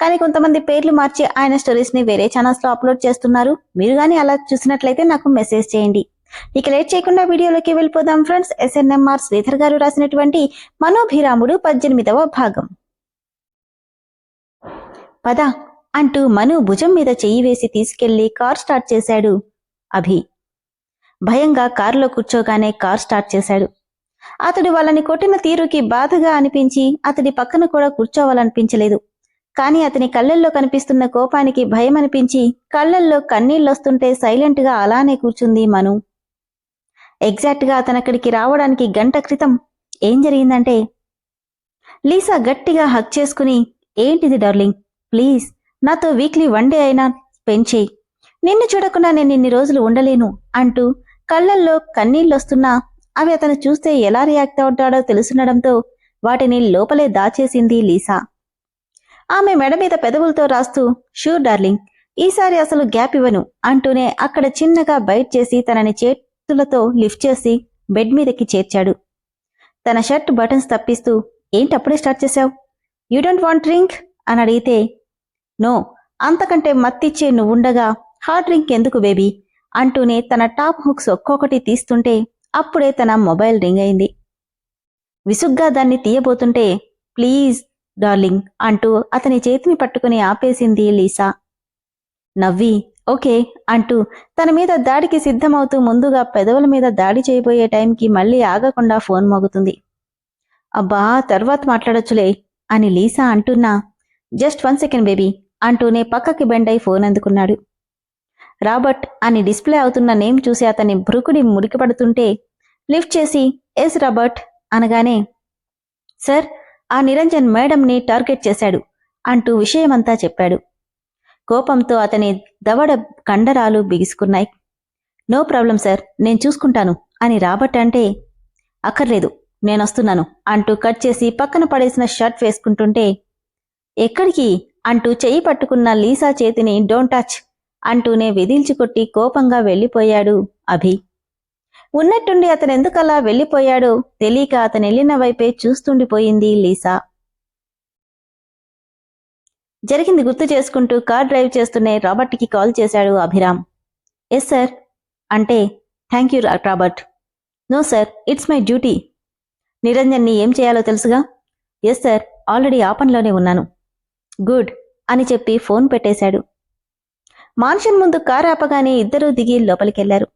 కానీ కొంతమంది పేర్లు మార్చి ఆయన స్టోరీస్ని వేరే ఛానల్స్లో అప్లోడ్ చేస్తున్నారు. మీరు గానీ అలా చూసినట్లయితే నాకు మెసేజ్ చేయండి. ఇక లేట్ చేయకుండా వీడియోలోకి వెళ్ళిపోదాం ఫ్రెండ్స్. ఎస్ఎన్ఎంఆర్ శ్రీధర్ గారు రాసినటువంటి మనోభిరాముడు పద్దెనిమిదవ భాగం. పద అంటూ మను భుజం మీద చెయ్యి వేసి తీసుకెళ్ళి కార్ స్టార్ట్ చేశాడు అభి. భయంగా కారులో కూర్చోగానే కార్ స్టార్ట్ చేశాడు. అతడు వాళ్ళని కొట్టిన తీరుకి బాధగా అనిపించి అతడి పక్కన కూడా కూర్చోవాలనిపించలేదు. కానీ అతని కళ్ళల్లో కనిపిస్తున్న కోపానికి భయం అనిపించి కళ్ళల్లో కన్నీళ్ళొస్తుంటే సైలెంట్గా అలానే కూర్చుంది మను. ఎగ్జాక్ట్గా అతనక్కడికి రావడానికి గంట క్రితం ఏం జరిగిందంటే లీసా గట్టిగా హక్ చేసుకుని ఏంటిది డార్లింగ్? ప్లీజ్ నాతో వీక్లీ వన్ డే అయినా స్పెండ్ చేయి. నిన్ను చూడకుండా నేను ఇన్ని రోజులు ఉండలేను అంటూ కళ్ళల్లో కన్నీళ్ళొస్తున్నా అవి అతను చూస్తే ఎలా రియాక్ట్ అవుతాడో తెలుసుండడంతో వాటిని లోపలే దాచేసింది లీసా. ఆమె మెడ మీద పెదవులతో రాస్తూ షూర్ డార్లింగ్ ఈసారి అసలు గ్యాప్ ఇవ్వను అంటూనే అక్కడ చిన్నగా బైట్ చేసి తనని చేతులతో లిఫ్ట్ చేసి బెడ్ మీదకి చేర్చాడు. తన షర్ట్ బటన్స్ తప్పిస్తూ ఏంటప్పుడే స్టార్ట్ చేశావు? You don't want drink? అని అడిగితే నో అంతకంటే మత్తిచ్చే నువ్వుండగా హార్డ్ డ్రింక్ ఎందుకు బేబీ? అంటూనే తన టాప్ హుక్స్ ఒక్కొక్కటి తీస్తుంటే అప్పుడే తన మొబైల్ రింగ్ అయింది. విసుగ్గా దాన్ని తీయబోతుంటే ప్లీజ్ డార్లింగ్ అంటూ అతని చేతిని పట్టుకుని ఆపేసింది లీసా. నవ్వి ఓకే అంటూ తన మీద దాడికి సిద్ధమవుతూ ముందుగా పెదవుల మీద దాడి చేయబోయే టైంకి మళ్ళీ ఆగకుండా ఫోన్ మోగుతుంది. అబ్బా తర్వాత మాట్లాడొచ్చులే అని లీసా అంటున్నా. జస్ట్ వన్ సెకండ్ బేబీ అంటూనే పక్కకి బెండై ఫోన్ అందుకున్నాడు. రాబర్ట్ అని డిస్ప్లే అవుతున్న నేమ్ చూసి అతని భృకుడి మురికిపడుతుంటే లిఫ్ట్ చేసి ఎస్ రాబర్ట్? అనగానే సార్ ఆ నిరంజన్ మేడంని టార్గెట్ చేశాడు అంటూ విషయమంతా చెప్పాడు. కోపంతో అతని దవడ కండరాలు బిగుసుకున్నాయి. నో ప్రాబ్లం సార్ నేను చూసుకుంటాను అని రాబర్ట్ అంటే అక్కర్లేదు నేనొస్తున్నాను అంటూ కట్ చేసి పక్కన పడేసిన షర్ట్ వేసుకుంటుంటే ఎక్కడికి? అంటూ చెయ్యి పట్టుకున్న లీసా చేతిని డోంట్ టచ్ అంటూనే విదిల్చి కొట్టి కోపంగా వెళ్ళిపోయాడు అభి. ఉన్నట్టుండి అతను ఎందుకలా వెళ్ళిపోయాడో తెలియక అతను వెళ్ళిన వైపే చూస్తుండిపోయింది లీసా. జరిగింది గుర్తు చేసుకుంటూ కార్ డ్రైవ్ చేస్తూనే రాబర్ట్కి కాల్ చేశాడు అభిరామ్. Yes sir. అంటే thank you Robert. No sir it's my duty. నిరంజన్ని ఏం చేయాలో తెలుసుగా? ఎస్ సార్ ఆల్రెడీ ఆ పనిలోనే ఉన్నాను. గుడ్ అని చెప్పి ఫోన్ పెట్టేశాడు. మాన్షన్ ముందు కారు ఆపగానే ఇద్దరూ దిగి లోపలికెళ్ళారు.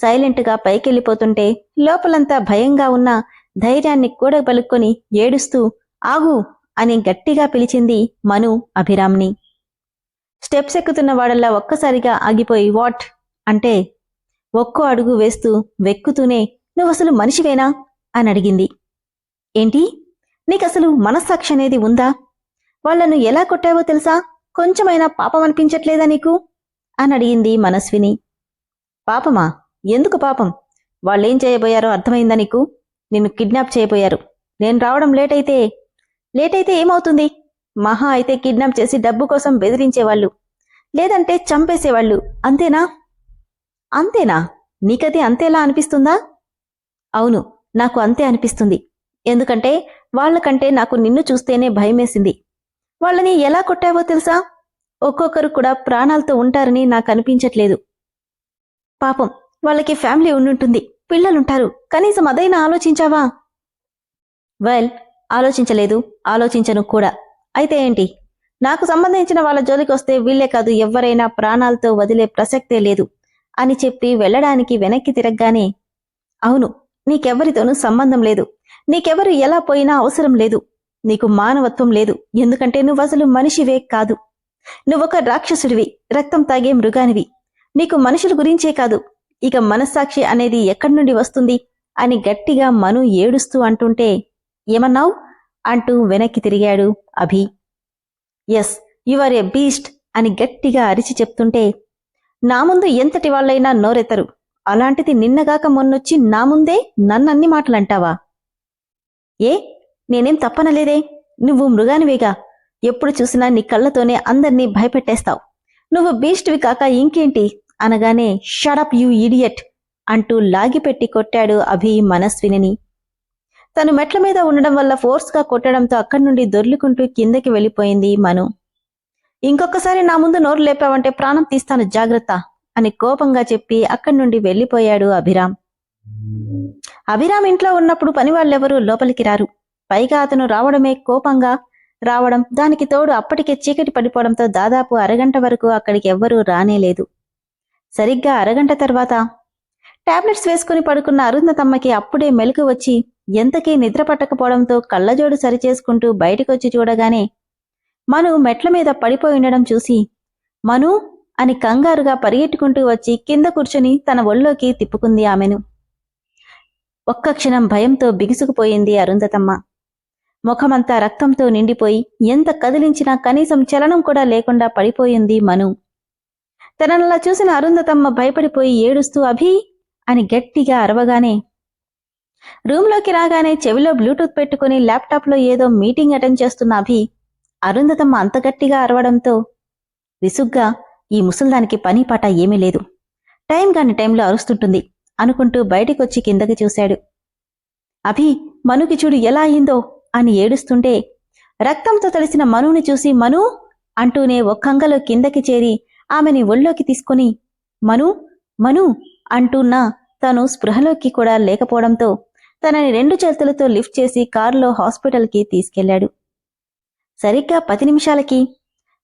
సైలెంట్గా పైకెళ్ళిపోతుంటే లోపలంతా భయంగా ఉన్న ధైర్యాన్ని కూడా పలుక్కొని ఏడుస్తూ ఆగు! అని గట్టిగా పిలిచింది మను అభిరామ్ని. స్టెప్స్ ఎక్కుతున్న వాడల్లా ఒక్కసారిగా ఆగిపోయి వాట్? అంటే ఒక్కో అడుగు వేస్తూ వెక్కుతూనే నువ్వసలు మనిషివేనా? అని అడిగింది. ఏంటి? నీకసలు మనస్సాక్షి అనేది ఉందా? వాళ్ళను ఎలా కొట్టావో తెలుసా? కొంచెమైనా పాపం అనిపించట్లేదా నీకు? అని అడిగింది మనస్విని. పాపమా? ఎందుకు పాపం? వాళ్ళేం చేయబోయారో అర్థమైందా నీకు? నిన్ను కిడ్నాప్ చేయబోయారు. నేను రావడం లేట్ అయితే లేట్ అయితే ఏమవుతుంది? మహా అయితే కిడ్నాప్ చేసి డబ్బు కోసం బెదిరించేవాళ్ళు. లేదంటే చంపేసేవాళ్ళు. అంతేనా? అంతేనా? నీకది అంతేలా అనిపిస్తుందా? అవును నాకు అంతే అనిపిస్తుంది. ఎందుకంటే వాళ్ళకంటే నాకు నిన్ను చూస్తేనే భయమేసింది. వాళ్ళని ఎలా కొట్టావో తెలుసా? ఒక్కొక్కరు కూడా ప్రాణాలతో ఉంటారని నాకు అనిపించట్లేదు. పాపం వాళ్ళకి ఫ్యామిలీ ఉండుంటుంది పిల్లలుంటారు. కనీసం అదైనా ఆలోచించావా? వెల్ ఆలోచించలేదు ఆలోచించను కూడా. అయితే ఏంటి? నాకు సంబంధించిన వాళ్ళ జోలికి వస్తే వీళ్ళే కాదు ఎవరైనా ప్రాణాలతో వదిలే ప్రసక్తే లేదు అని చెప్పి వెళ్ళడానికి వెనక్కి తిరగగానే అవును నీకెవ్వరితోనూ సంబంధం లేదు. నీకెవరు ఎలా పోయినా అవసరం లేదు. నీకు మానవత్వం లేదు. ఎందుకంటే నువ్వు అసలు మనిషివే కాదు. నువ్వొక రాక్షసుడివి రక్తం తాగే మృగానివి. నీకు మనుషుల గురించే కాదు. ఇక మనస్సాక్షి అనేది ఎక్కడి నుండి వస్తుంది? అని గట్టిగా మను ఏడుస్తూ అంటుంటే ఏమన్నావు? అంటూ వెనక్కి తిరిగాడు Abhi. Yes are a beast అని గట్టిగా అరిచి చెప్తుంటే నా ముందు ఎంతటి వాళ్ళైనా నోరెత్తరు. అలాంటిది నిన్నగాక మొన్నొచ్చి నా ముందే నన్నన్ని మాటలంటావా? ఏ నేనేం తప్పనలేదే? నువ్వు మృగానివేగా. ఎప్పుడు చూసినా నీ కళ్ళతోనే అందర్నీ భయపెట్టేస్తావు. నువ్వు బీస్ట్వి కాక ఇంకేంటి? అనగానే షడప్ యూ ఇడియట్ అంటూ లాగిపెట్టి కొట్టాడు అభి మనస్వినిని. తను మెట్ల మీద ఉండడం వల్ల ఫోర్స్గా కొట్టడంతో అక్కడి నుండి దొర్లుకుంటూ కిందకి వెళ్ళిపోయింది మను. ఇంకొకసారి నా ముందు నోరు లేపావంటే ప్రాణం తీస్తాను జాగ్రత్త! అని కోపంగా చెప్పి అక్కడి నుండి వెళ్ళిపోయాడు అభిరామ్. అభిరామ్ ఇంట్లో ఉన్నప్పుడు పని వాళ్ళెవరూ లోపలికి రారు. పైగా అతను రావడమే కోపంగా రావడం దానికి తోడు అప్పటికే చీకటి పడిపోవడంతో దాదాపు అరగంట వరకు అక్కడికి ఎవ్వరూ రానేలేదు. సరిగ్గా అరగంట తర్వాత. టాబ్లెట్స్ వేసుకుని పడుకున్న అరుంధతమ్మకి అప్పుడే మెలకు వచ్చి ఎంతకీ నిద్ర పట్టకపోవడంతో కళ్ళజోడు సరిచేసుకుంటూ బయటికొచ్చి చూడగానే మను మెట్ల మీద పడిపోయి ఉండడం చూసి మను అని కంగారుగా పరిగెట్టుకుంటూ వచ్చి కింద కూర్చుని తన ఒళ్ళోకి తిప్పుకుంది ఆమెను. ఒక్క క్షణం భయంతో బిగుసుకుపోయింది అరుంధతమ్మ. ముఖమంతా రక్తంతో నిండిపోయి ఎంత కదిలించినా కనీసం చలనం కూడా లేకుండా పడిపోయింది మను. తననలా చూసిన అరుంధతమ్మ భయపడిపోయి ఏడుస్తూ అభి అని గట్టిగా అరవగానే రూంలోకి రాగానే చెవిలో బ్లూటూత్ పెట్టుకుని ల్యాప్టాప్లో ఏదో మీటింగ్ అటెండ్ చేస్తున్న అభి. అరుంధతమ్మ అంత గట్టిగా అరవడంతో విసుగ్గా ఈ ముసల్దానికి పని పాట ఏమీ లేదు. టైం కాని టైంలో అరుస్తుంటుంది అనుకుంటూ బయటికొచ్చి కిందకి చూశాడు. అభి మనుకి చూడు ఎలా అయిందో అని ఏడుస్తుంటే రక్తంతో తడిసిన మనుని చూసి మను అంటూనే ఒక్కంగలో కిందకి చేరి ఆమెని ఒళ్ళోకి తీసుకుని మను మను అంటున్నా తను స్పృహలోకి కూడా లేకపోవడంతో తనని రెండు చేతులతో లిఫ్ట్ చేసి కారులో హాస్పిటల్కి తీసుకెళ్ళాడు సరిగ్గా పది నిమిషాలకి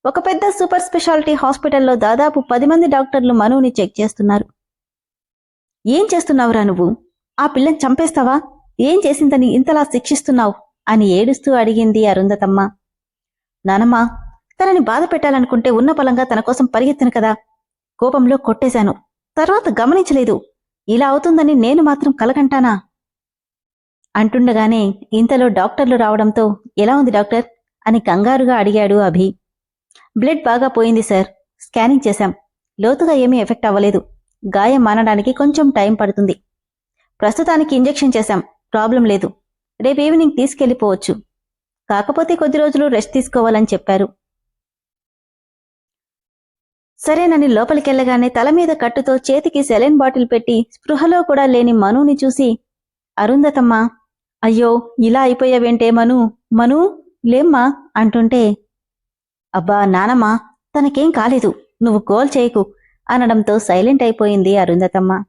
ఒక పెద్ద సూపర్ స్పెషాలిటీ హాస్పిటల్లో దాదాపు పది మంది డాక్టర్లు మనుని చెక్ చేస్తున్నారు. ఏం చేస్తున్నావురా నువ్వు? ఆ పిల్లని చంపేస్తావా? ఏం చేసిందని ఇంతలా శిక్షిస్తున్నావు? అని ఏడుస్తూ అడిగింది అరుంధతమ్మ. నానమ్మా తనని బాధ పెట్టాలనుకుంటే ఉన్న బలంగా తన కోసం పరిగెత్తను కదా. కోపంలో కొట్టేశాను. తర్వాత గమనించలేదు. ఇలా అవుతుందని నేను మాత్రం కలగంటానా? అంటుండగానే ఇంతలో డాక్టర్లు రావడంతో ఎలా ఉంది డాక్టర్? అని కంగారుగా అడిగాడు అభి. బ్లడ్ బాగా పోయింది సార్. స్కానింగ్ చేశాం. లోతుగా ఏమీ ఎఫెక్ట్ అవ్వలేదు. గాయం మానడానికి కొంచెం టైం పడుతుంది. ప్రస్తుతానికి ఇంజెక్షన్ చేశాం. ప్రాబ్లం లేదు. రేపు ఈవినింగ్ తీసుకెళ్ళిపోవచ్చు కాకపోతే కొద్ది రోజులు రెస్ట్ తీసుకోవాలని చెప్పారు. సరేనని లోపలికెళ్ళగానే తల మీద కట్టుతో చేతికి సెలైన్ బాటిల్ పెట్టి స్పృహలో కూడా లేని మనుని చూసి అరుంధతమ్మా అయ్యో ఇలా అయిపోయావేంటే మను? మను లేమ్మా? అంటుంటే అబ్బా నానమ్మా తనకేం కాలేదు. నువ్వు గోల్ చేయకు. అనడంతో సైలెంట్ అయిపోయింది అరుంధతమ్మ.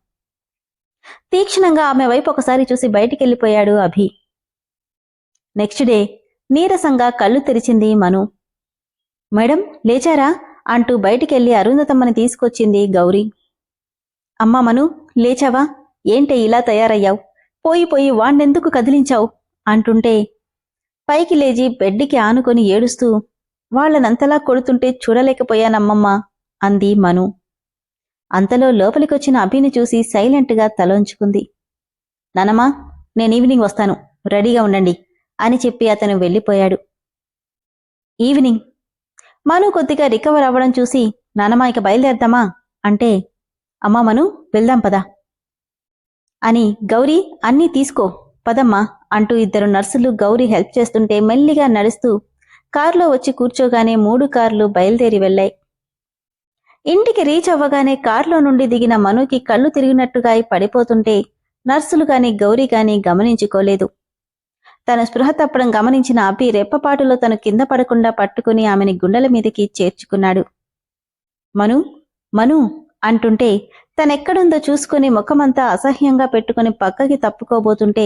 తీక్షణంగా ఆమె వైపు ఒకసారి చూసి బయటికెళ్ళిపోయాడు అభి. నెక్స్ట్ డే నీరసంగా కళ్ళు తెరిచింది మను. మేడం లేచారా? అంటూ బయటికెళ్ళి అరుంధతమ్మని తీసుకొచ్చింది గౌరీ. అమ్మా మను లేచావా? ఏంటే ఇలా తయారయ్యావు? పోయి పోయి వాణ్ణెందుకు కదిలించావు? అంటుంటే పైకి లేచి బెడ్డికి ఆనుకొని ఏడుస్తూ వాళ్ళనంతలా కొడుతుంటే చూడలేకపోయానమ్మమ్మా అంది మను. అంతలో లోపలికొచ్చిన అభిని చూసి సైలెంట్గా తలోంచుకుంది. నానమ్మా నేను ఈవినింగ్ వస్తాను. రెడీగా ఉండండి అని చెప్పి అతను వెళ్ళిపోయాడు. ఈవినింగ్ మను కొద్దిగా రికవర్ అవ్వడం చూసి నానమ్మా ఇక బయలుదేరదామా అంటే అమ్మా మను వెళ్దాం పదా. అని గౌరీ అన్నీ తీసుకో పదమ్మా అంటూ ఇద్దరు నర్సులు గౌరీ హెల్ప్ చేస్తుంటే మెల్లిగా నడుస్తూ కారులో వచ్చి కూర్చోగానే మూడు కార్లు బయలుదేరి వెళ్ళాయి. ఇంటికి రీచ్ అవ్వగానే కారులో నుండి దిగిన మనుకి కళ్ళు తిరిగినట్టుగా పడిపోతుంటే నర్సులు గాని గౌరీ గాని గమనించుకోలేదు. తన స్పృహ తప్పడం గమనించిన అభి రెప్పపాటులో తను కింద పడకుండా పట్టుకుని ఆమెని గుండెల మీదకి చేర్చుకున్నాడు. మను మను అంటుంటే తనెక్కడుందో చూసుకుని ముఖమంతా అసహ్యంగా పెట్టుకుని పక్కకి తప్పుకోబోతుంటే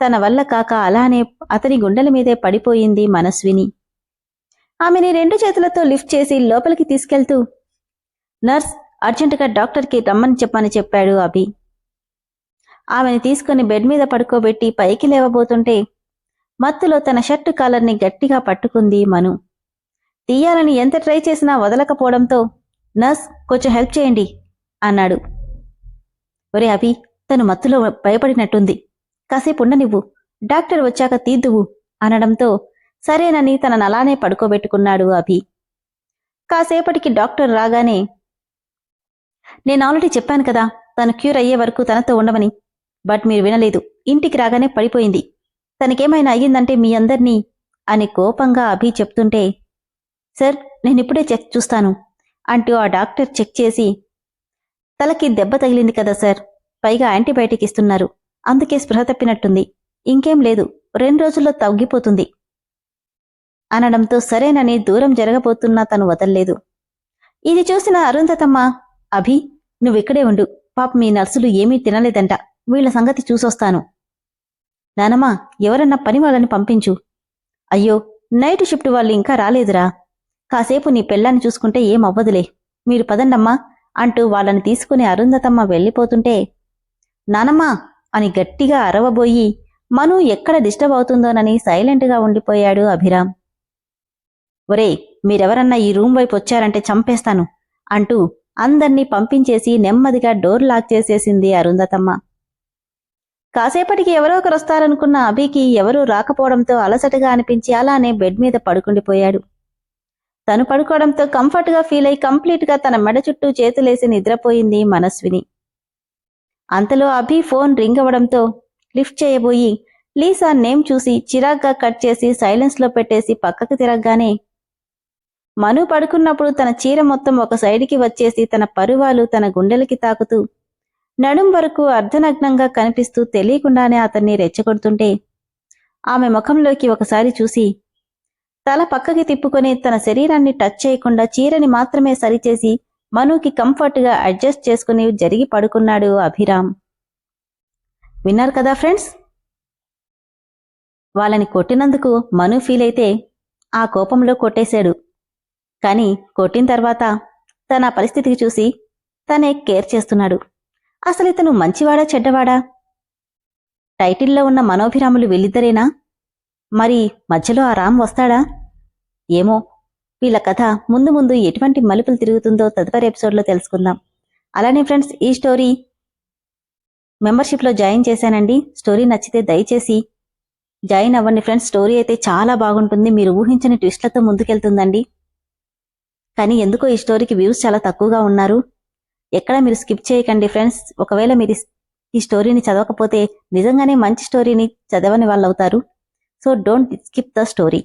తన వల్ల కాక అలానే అతని గుండెల మీదే పడిపోయింది మనస్విని. ఆమెని రెండు చేతులతో లిఫ్ట్ చేసి లోపలికి తీసుకెళ్తూ నర్స్ అర్జెంటుగా డాక్టర్కి రమ్మని చెప్పని చెప్పాడు అభి. ఆమెను తీసుకుని బెడ్ మీద పడుకోబెట్టి పైకి లేవబోతుంటే మత్తులో తన షర్టు కాలర్ని గట్టిగా పట్టుకుంది మను. తీయాలని ఎంత ట్రై చేసినా వదలకపోవడంతో నర్స్ కొంచెం హెల్ప్ చేయండి అన్నాడు. ఒరే అభి తను మత్తులో భయపడినట్టుంది. కాసేపు ఉండనివ్వు. డాక్టర్ వచ్చాక తీద్దువు అనడంతో సరేనని తనను అలానే పడుకోబెట్టుకున్నాడు అభి. కాసేపటికి డాక్టర్ రాగానే నేను ఆల్రెడీ చెప్పాను కదా తను క్యూర్ అయ్యే వరకు తనతో ఉండమని. బట్ మీరు వినలేదు. ఇంటికి రాగానే పడిపోయింది. తనకేమైనా అయ్యిందంటే మీ అందర్నీ అని కోపంగా అభి చెప్తుంటే సార్ నేనిప్పుడే చెక్ చూస్తాను అంటూ ఆ డాక్టర్ చెక్ చేసి తలకి దెబ్బ తగిలింది కదా సార్ పైగా యాంటీబయాటిక్ ఇస్తున్నారు అందుకే స్పృహ తప్పినట్టుంది ఇంకేం లేదు రెండు రోజుల్లో తగ్గిపోతుంది అనడంతో సరేనని దూరం జరగబోతున్నా తను వదల్లేదు. ఇది చూసిన అరుంధతమ్మ అభి నువ్విక్కడే ఉండు పాప మీ నర్సులు ఏమీ తినలేదంట వీళ్ళ సంగతి చూసొస్తాను. నానమ్మా ఎవరన్నా పని వాళ్ళని పంపించు. అయ్యో నైట్ షిఫ్ట్ వాళ్ళు ఇంకా రాలేదురా. కాసేపు నీ పెళ్ళాన్ని చూసుకుంటే ఏం అవ్వదులే. మీరు పదండమ్మా అంటూ వాళ్ళని తీసుకుని అరుంధతమ్మ వెళ్ళిపోతుంటే నానమ్మా అని గట్టిగా అరవబోయి మను ఎక్కడ డిస్టర్బ్ అవుతుందోనని సైలెంట్గా ఉండిపోయాడు అభిరామ్. ఒరే మీరెవరన్నా ఈ రూమ్ వైపు వచ్చారంటే చంపేస్తాను అంటూ అందర్నీ పంపించేసి నెమ్మదిగా డోర్ లాక్ చేసేసింది అరుంధతమ్మ. కాసేపటికి ఎవరో ఒకరు వస్తారనుకున్న అభికి ఎవరూ రాకపోవడంతో అలసటగా అనిపించి అలానే బెడ్ మీద పడుకుండిపోయాడు. తను పడుకోవడంతో కంఫర్ట్గా ఫీల్ అయి కంప్లీట్గా తన మెడ చుట్టూ చేతులేసి నిద్రపోయింది మనస్విని. అంతలో అభి ఫోన్ రింగ్ అవ్వడంతో లిఫ్ట్ చేయబోయి లీసా నేమ్ చూసి చిరాగ్గా కట్ చేసి సైలెన్స్లో పెట్టేసి పక్కకు తిరగగానే మను పడుకున్నప్పుడు తన చీర మొత్తం ఒక సైడ్కి వచ్చేసి తన పరువాలు తన గుండెలకి తాకుతూ నడుం వరకు అర్ధనగ్నంగా కనిపిస్తూ తెలియకుండానే అతన్ని రెచ్చగొడుతుంటే ఆమె ముఖంలోకి ఒకసారి చూసి తల పక్కకి తిప్పుకొని తన శరీరాన్ని టచ్ చేయకుండా చీరని మాత్రమే సరిచేసి మనుకి కంఫర్ట్గా అడ్జస్ట్ చేసుకుని జరిగి పడుకున్నాడు అభిరామ్. విన్నారు కదా ఫ్రెండ్స్? వాళ్ళని కొట్టినందుకు మను ఫీల్ అయితే ఆ కోపంలో కొట్టేశాడు. కానీ కొట్టిన తర్వాత తన పరిస్థితికి చూసి తనే కేర్ చేస్తున్నాడు. అసలు ఇతను మంచివాడా చెడ్డవాడా? టైటిల్లో ఉన్న మనోభిరాములు వీళ్ళిద్దరేనా? మరి మధ్యలో ఆ రామ్ వస్తాడా? ఏమో వీళ్ళ కథ ముందు ముందు ఎటువంటి మలుపులు తిరుగుతుందో తదుపరి ఎపిసోడ్లో తెలుసుకుందాం. అలానే ఫ్రెండ్స్ ఈ స్టోరీ మెంబర్షిప్లో జాయిన్ చేశానండి. స్టోరీ నచ్చితే దయచేసి జాయిన్ అవ్వండి ఫ్రెండ్స్. స్టోరీ అయితే చాలా బాగుంటుంది. మీరు ఊహించని ట్విస్ట్లతో ముందుకెళ్తుందండి. కానీ ఎందుకో ఈ స్టోరీకి వ్యూస్ చాలా తక్కువగా ఉన్నారు. ఎక్కడ మీరు స్కిప్ చేయకండి ఫ్రెండ్స్. ఒకవేళ మీరు ఈ స్టోరీని చదవకపోతే నిజంగానే మంచి స్టోరీని చదవని వాళ్ళు అవుతారు so don't skip the story.